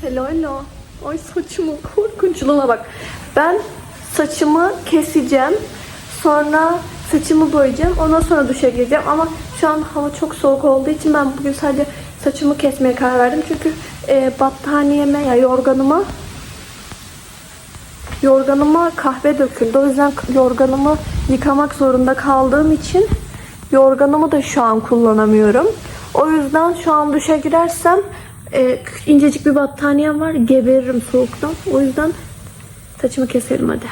Hello hello. Ay saçımın korkunçluğuna bak. Ben saçımı keseceğim. Sonra saçımı boyayacağım. Ondan sonra duşa gireceğim. Ama şu an hava çok soğuk olduğu için ben bugün sadece saçımı kesmeye karar verdim. Çünkü e, battaniyeme ya yorganıma yorganıma kahve döküldü. O yüzden yorganımı yıkamak zorunda kaldığım için yorganımı da şu an kullanamıyorum. O yüzden şu an duşa girersem e, incecik bir battaniyem var. Geberirim soğuktan. O yüzden saçımı keselim hadi.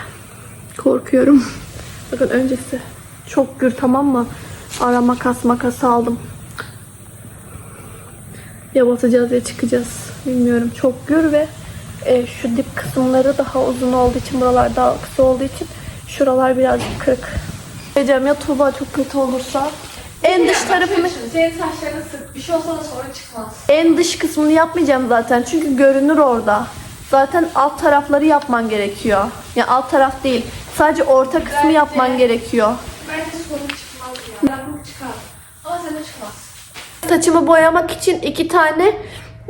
Korkuyorum. Bakın öncesi çok gür tamam mı? Ara makas makas aldım. Ya batacağız ya çıkacağız. Bilmiyorum. Çok gür ve e, şu dip kısımları daha uzun olduğu için buralar daha kısa olduğu için şuralar birazcık kırık. Diyeceğim ya Tuğba çok kötü olursa. En dış tarafını Senin saçlarını sık. Bir şey olsa da sorun çıkmaz. en dış kısmını yapmayacağım zaten çünkü görünür orada. Zaten alt tarafları yapman gerekiyor. Ya alt taraf değil. Sadece orta kısmı yapman gerekiyor. Bence sorun çıkmaz ya. Yapmak çıkar. Ama sende çıkmaz. Saçımı boyamak için iki tane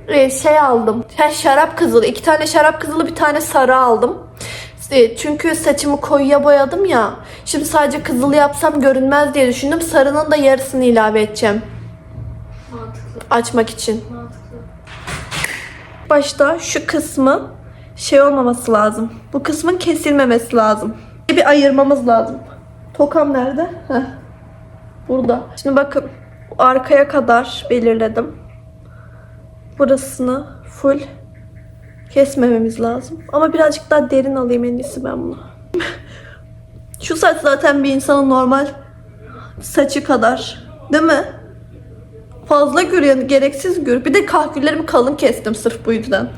e, şey aldım. Ha, şarap kızılı. iki tane şarap kızılı bir tane sarı aldım. Çünkü saçımı koyuya boyadım ya. Şimdi sadece kızılı yapsam görünmez diye düşündüm. Sarının da yarısını ilave edeceğim. Mantıklı. Açmak için. Mantıklı. Başta şu kısmı şey olmaması lazım. Bu kısmın kesilmemesi lazım. Bir ayırmamız lazım. Tokam nerede? Heh. Burada. Şimdi bakın arkaya kadar belirledim. Burasını full kesmememiz lazım. Ama birazcık daha derin alayım en iyisi ben bunu. Şu saç zaten bir insanın normal saçı kadar. Değil mi? Fazla gür yani gereksiz gür. Bir de kahküllerimi kalın kestim sırf bu yüzden.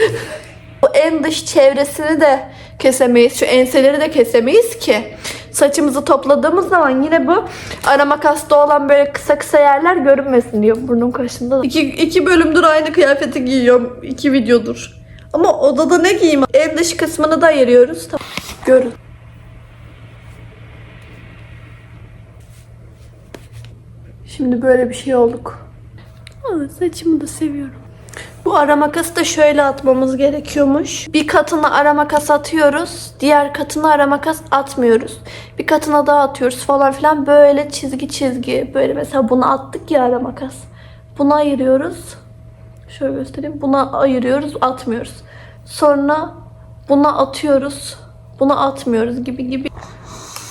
bu en dış çevresini de kesemeyiz. Şu enseleri de kesemeyiz ki. Saçımızı topladığımız zaman yine bu ara makasta olan böyle kısa kısa yerler görünmesin diyor burnum kaşında. da. İki, iki bölümdür aynı kıyafeti giyiyorum. iki videodur. Ama odada ne giyeyim? En dış kısmını da ayırıyoruz. Tamam. Görün. Şimdi böyle bir şey olduk. Aa, saçımı da seviyorum. Bu ara makası da şöyle atmamız gerekiyormuş. Bir katına ara makas atıyoruz. Diğer katına ara makas atmıyoruz. Bir katına daha atıyoruz falan filan. Böyle çizgi çizgi. Böyle mesela bunu attık ya ara makas. Bunu ayırıyoruz. Şöyle göstereyim. Buna ayırıyoruz, atmıyoruz. Sonra buna atıyoruz. Buna atmıyoruz gibi gibi.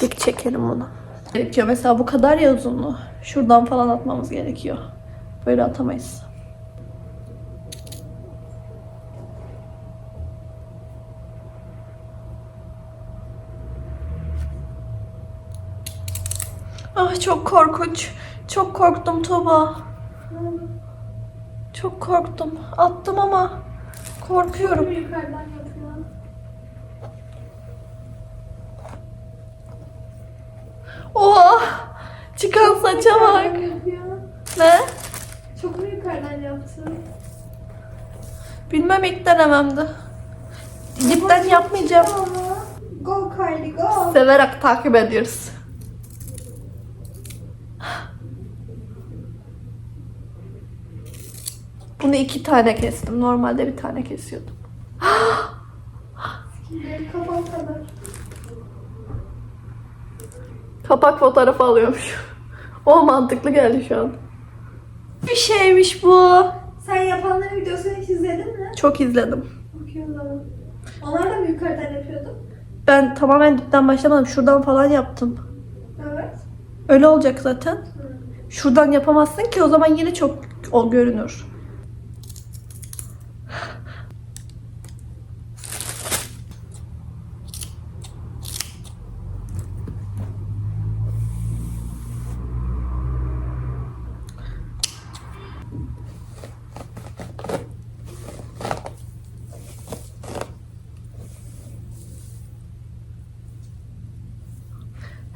Dik çekelim bunu. Gerekiyor. Mesela bu kadar ya uzunluğu. Şuradan falan atmamız gerekiyor. Böyle atamayız. Ah çok korkunç. Çok korktum Tuğba. Çok korktum. Attım ama korkuyorum. Oha! Çıkan saça bak. Ne? Çok mu yukarıdan yaptın? Bilmem ilk denememdi. Dipten yapmayacağım. Go Kylie go. Severek takip ediyoruz. Bunu iki tane kestim. Normalde bir tane kesiyordum. Kafam kadar. Kapak fotoğrafı alıyormuş. O mantıklı geldi şu an. Bir şeymiş bu. Sen yapanların videosunu hiç izledin mi? Çok izledim. Bakıyorum. Onlar da mı yukarıdan yapıyordu? Ben tamamen dipten başlamadım. Şuradan falan yaptım. Evet. Öyle olacak zaten. Şuradan yapamazsın ki o zaman yine çok o görünür.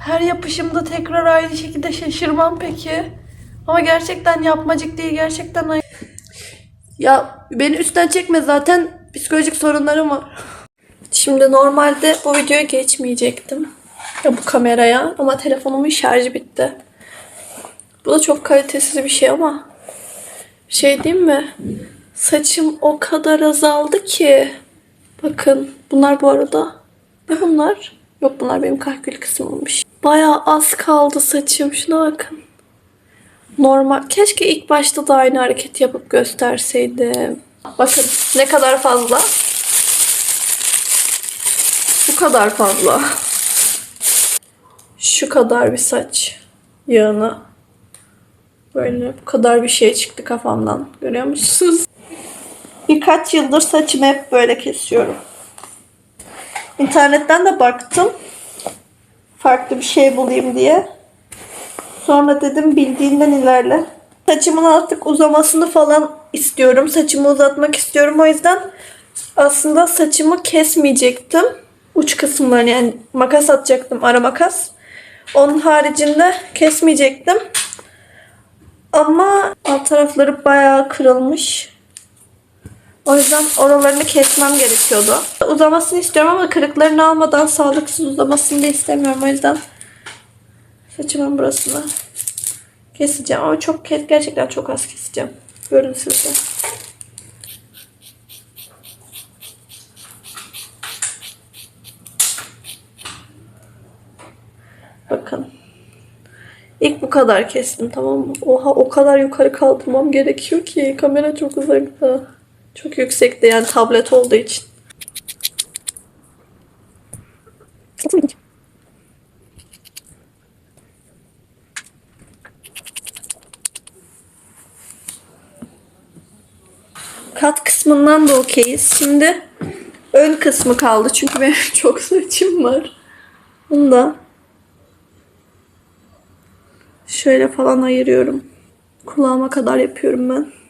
Her yapışımda tekrar aynı şekilde şaşırmam peki. Ama gerçekten yapmacık değil gerçekten ay- Ya beni üstten çekme zaten psikolojik sorunlarım var. Şimdi normalde bu videoyu geçmeyecektim. Ya bu kameraya ama telefonumun şarjı bitti. Bu da çok kalitesiz bir şey ama şey diyeyim mi? Saçım o kadar azaldı ki. Bakın bunlar bu arada. Ne bunlar? Yok bunlar benim kahkül kısmıymış. Bayağı az kaldı saçım. Şuna bakın. Normal. Keşke ilk başta da aynı hareket yapıp gösterseydim. Bakın ne kadar fazla. Bu kadar fazla. Şu kadar bir saç yağını. Böyle bu kadar bir şey çıktı kafamdan. Görüyor musunuz? Birkaç yıldır saçımı hep böyle kesiyorum. İnternetten de baktım. Farklı bir şey bulayım diye. Sonra dedim bildiğinden ilerle. Saçımın artık uzamasını falan istiyorum. Saçımı uzatmak istiyorum. O yüzden aslında saçımı kesmeyecektim. Uç kısımlarını yani makas atacaktım. Ara makas. Onun haricinde kesmeyecektim. Ama alt tarafları bayağı kırılmış. O yüzden oralarını kesmem gerekiyordu. Uzamasını istiyorum ama kırıklarını almadan sağlıksız uzamasını da istemiyorum. O yüzden saçımın burasını keseceğim. Ama çok gerçekten çok az keseceğim. Görün siz de. Bakın. İlk bu kadar kestim tamam mı? Oha o kadar yukarı kaldırmam gerekiyor ki kamera çok uzakta. Çok yüksekte yani tablet olduğu için. Kat kısmından da okeyiz. Şimdi ön kısmı kaldı çünkü benim çok saçım var. Bunu da şöyle falan ayırıyorum. Kulağıma kadar yapıyorum ben.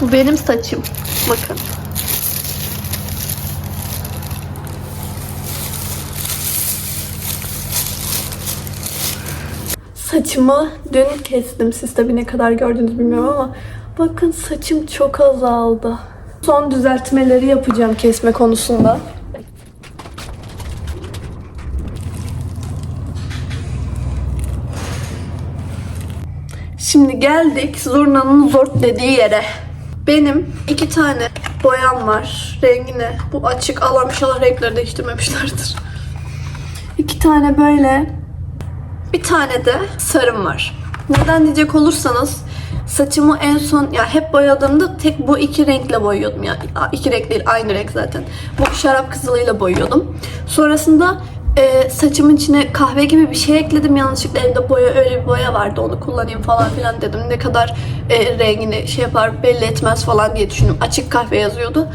Bu benim saçım. Bakın. Saçımı dün kestim. Siz tabii ne kadar gördünüz bilmiyorum ama bakın saçım çok azaldı. Son düzeltmeleri yapacağım kesme konusunda. Şimdi geldik zurnanın zort dediği yere. Benim iki tane boyam var. Rengi ne? Bu açık. Allah'ım inşallah renkleri değiştirmemişlerdir. İki tane böyle. Bir tane de sarım var. Neden diyecek olursanız saçımı en son ya hep boyadığımda tek bu iki renkle boyuyordum yani iki renk değil aynı renk zaten. Bu şarap kızılıyla boyuyordum. Sonrasında e, saçımın içine kahve gibi bir şey ekledim yanlışlıkla evde boya öyle bir boya vardı onu kullanayım falan filan dedim. Ne kadar e, rengini şey yapar belli etmez falan diye düşündüm. Açık kahve yazıyordu.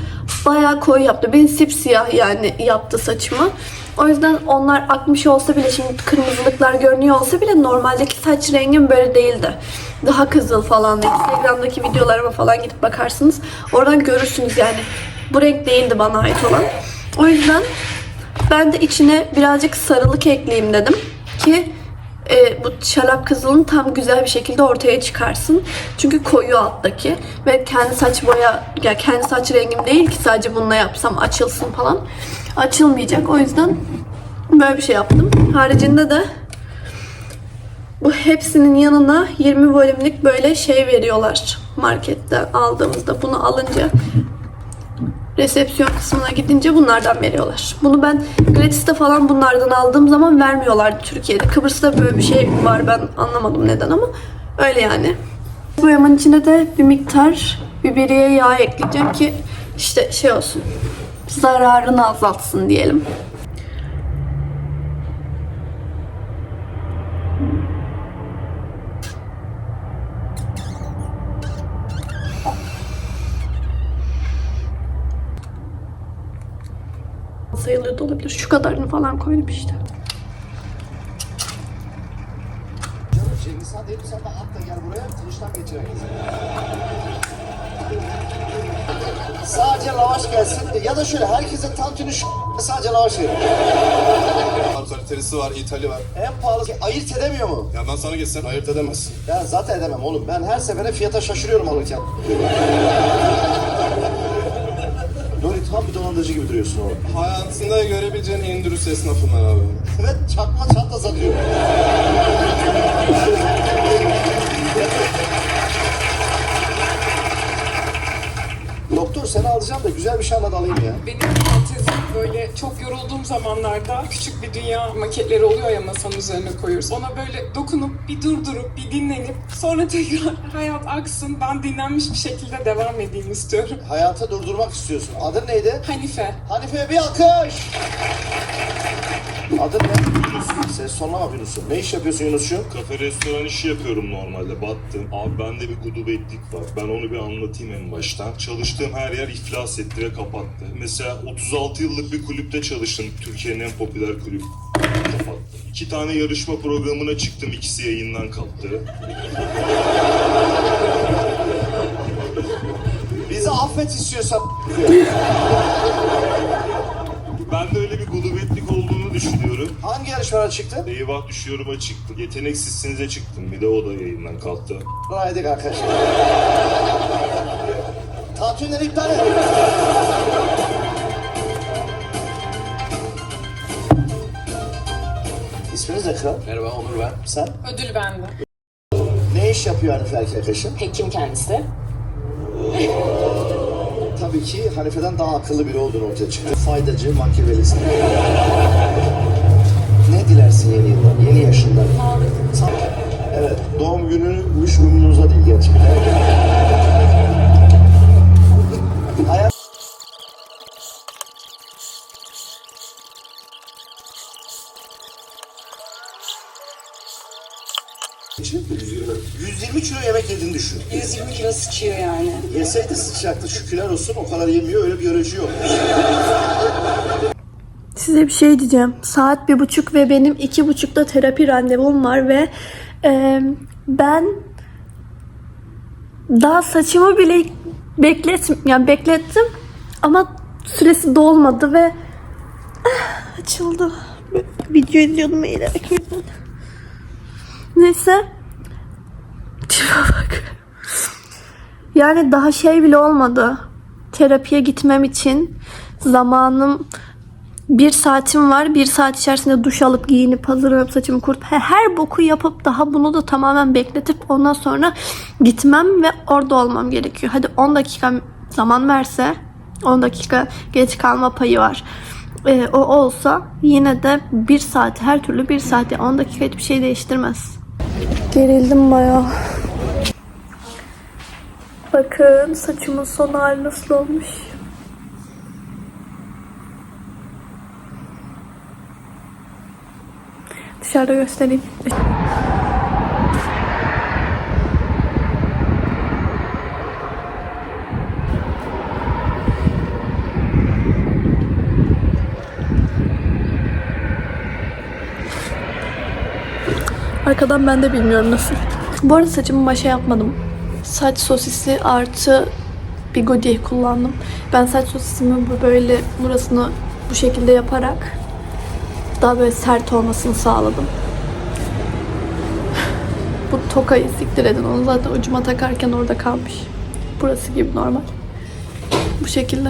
Bayağı koyu yaptı. Beni sipsiyah yani yaptı saçımı. O yüzden onlar akmış olsa bile şimdi kırmızılıklar görünüyor olsa bile normaldeki saç rengim böyle değildi. Daha kızıl falan. Instagram'daki videolarıma falan gidip bakarsınız. Oradan görürsünüz yani. Bu renk değildi bana ait olan. O yüzden ben de içine birazcık sarılık ekleyeyim dedim ki e, bu şarap kızılını tam güzel bir şekilde ortaya çıkarsın. Çünkü koyu alttaki ve kendi saç boya ya kendi saç rengim değil ki sadece bununla yapsam açılsın falan. Açılmayacak. O yüzden böyle bir şey yaptım. Haricinde de bu hepsinin yanına 20 volümlük böyle şey veriyorlar marketten aldığımızda. Bunu alınca resepsiyon kısmına gidince bunlardan veriyorlar. Bunu ben gratis'te falan bunlardan aldığım zaman vermiyorlardı Türkiye'de. Kıbrıs'ta böyle bir şey var ben anlamadım neden ama öyle yani. Boyamın içine de bir miktar biberiye yağı ekleyeceğim ki işte şey olsun zararını azaltsın diyelim. Sayılıyor da olabilir. Şu kadarını falan koydum işte. Sadece lavaş gelsin ya da şöyle herkese tantuni sadece lavaş verin. Kaliterisi var, ithali var. En pahalı ayırt edemiyor mu? Ya ben sana geçsem ayırt edemezsin. Ben zaten edemem oğlum. Ben her sefere fiyata şaşırıyorum alırken. Dolandırıcı gibi duruyorsun oğlum. Hayatında görebileceğin en dürüst esnafım abi. Evet çakma çanta satıyor. Doktor seni alacağım da güzel bir şey anlat alayım ya. Benim fantezim böyle çok yorulduğum zamanlarda küçük bir dünya maketleri oluyor ya masanın üzerine koyuyoruz. Ona böyle dokunup bir durdurup bir dinlenip sonra tekrar hayat aksın ben dinlenmiş bir şekilde devam edeyim istiyorum. Hayatı durdurmak istiyorsun. Adın neydi? Hanife. Hanife bir alkış. Adın ne? Yunus. Ses sonlama Yunus'un. Ne iş yapıyorsun Yunus'cuğum? Kafe restoran işi yapıyorum normalde battım. Abi bende bir gudubetlik var. Ben onu bir anlatayım en baştan. Çalıştığım her yer iflas etti ve kapattı. Mesela 36 yıllık bir kulüpte çalıştım. Türkiye'nin en popüler kulüp. Kapattı. İki tane yarışma programına çıktım. ikisi yayından kalktı. Bizi affet istiyorsan. Ben de öyle bir gudubetlik olduğunu düşünüyorum. Hangi yarışmalara çıktın? Eyvah düşüyorum'a çıktım. Yeteneksizsinize çıktım. Bir de o da yayından kalktı. Raydık arkadaşlar. Tatilleri iptal et. İsminiz ne kral? Merhaba Onur ben. Sen? Ödül bende. Ne iş yapıyor Hanife erkek arkadaşın? Hekim kendisi. Tabii ki Hanife'den daha akıllı biri olduğunu ortaya çıktı. Faydacı, makyavelisin. ne dilersin yeni yıldan, yeni yaşından? Sağlık. Evet, doğum günüymüş umurunuzda değil gerçekten. Hayat... için 120 kilo yemek yediğini düşün. 120 kilo sıçıyor yani. Yeseydi sıçacaktı. Şükürler olsun o kadar yemiyor. Öyle bir biyoloji yok. Size bir şey diyeceğim. Saat bir buçuk ve benim iki buçukta terapi randevum var ve e, ben daha saçımı bile beklet yani beklettim ama süresi dolmadı ve ah, açıldı. Video izliyordum eğilerek yüzden. Neyse. Tipe bak. Yani daha şey bile olmadı. Terapiye gitmem için zamanım bir saatim var. Bir saat içerisinde duş alıp giyinip hazırlanıp saçımı kurup he- her boku yapıp daha bunu da tamamen bekletip ondan sonra gitmem ve orada olmam gerekiyor. Hadi 10 dakika zaman verse 10 dakika geç kalma payı var. Ee, o olsa yine de bir saat her türlü bir saat 10 dakika hiçbir şey değiştirmez. Gerildim bayağı. Bakın saçımın son hali nasıl olmuş. Dışarıda göstereyim. Arkadan ben de bilmiyorum nasıl. Bu arada saçımı başa yapmadım. Saç sosisi artı bigodi kullandım. Ben saç sosisimi böyle burasını bu şekilde yaparak daha böyle sert olmasını sağladım. Bu tokayı siktir edin. Onu zaten ucuma takarken orada kalmış. Burası gibi normal. Bu şekilde.